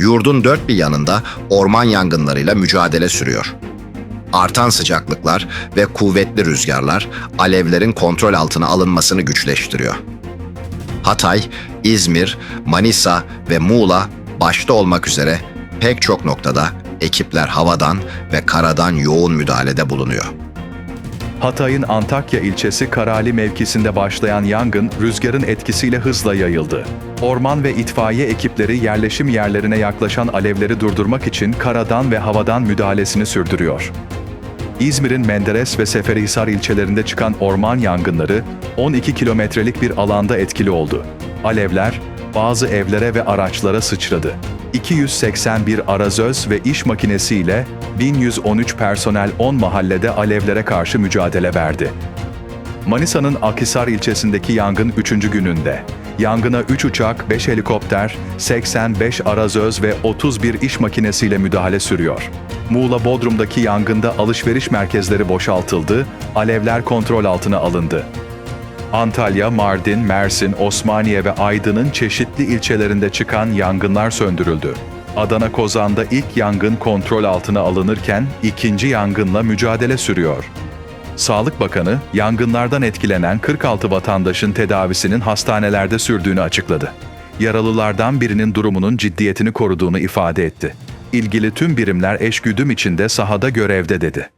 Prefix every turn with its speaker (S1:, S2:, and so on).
S1: yurdun dört bir yanında orman yangınlarıyla mücadele sürüyor. Artan sıcaklıklar ve kuvvetli rüzgarlar alevlerin kontrol altına alınmasını güçleştiriyor. Hatay, İzmir, Manisa ve Muğla başta olmak üzere pek çok noktada ekipler havadan ve karadan yoğun müdahalede bulunuyor.
S2: Hatay'ın Antakya ilçesi Karali mevkisinde başlayan yangın rüzgarın etkisiyle hızla yayıldı. Orman ve itfaiye ekipleri yerleşim yerlerine yaklaşan alevleri durdurmak için karadan ve havadan müdahalesini sürdürüyor. İzmir'in Menderes ve Seferihisar ilçelerinde çıkan orman yangınları 12 kilometrelik bir alanda etkili oldu. Alevler bazı evlere ve araçlara sıçradı. 281 arazöz ve iş makinesiyle 1113 personel 10 mahallede alevlere karşı mücadele verdi. Manisa'nın Akhisar ilçesindeki yangın 3. gününde. Yangına 3 uçak, 5 helikopter, 85 arazöz ve 31 iş makinesiyle müdahale sürüyor. Muğla Bodrum'daki yangında alışveriş merkezleri boşaltıldı, alevler kontrol altına alındı. Antalya, Mardin, Mersin, Osmaniye ve Aydın'ın çeşitli ilçelerinde çıkan yangınlar söndürüldü. Adana Kozan'da ilk yangın kontrol altına alınırken ikinci yangınla mücadele sürüyor. Sağlık Bakanı, yangınlardan etkilenen 46 vatandaşın tedavisinin hastanelerde sürdüğünü açıkladı. Yaralılardan birinin durumunun ciddiyetini koruduğunu ifade etti. İlgili tüm birimler eşgüdüm içinde sahada görevde dedi.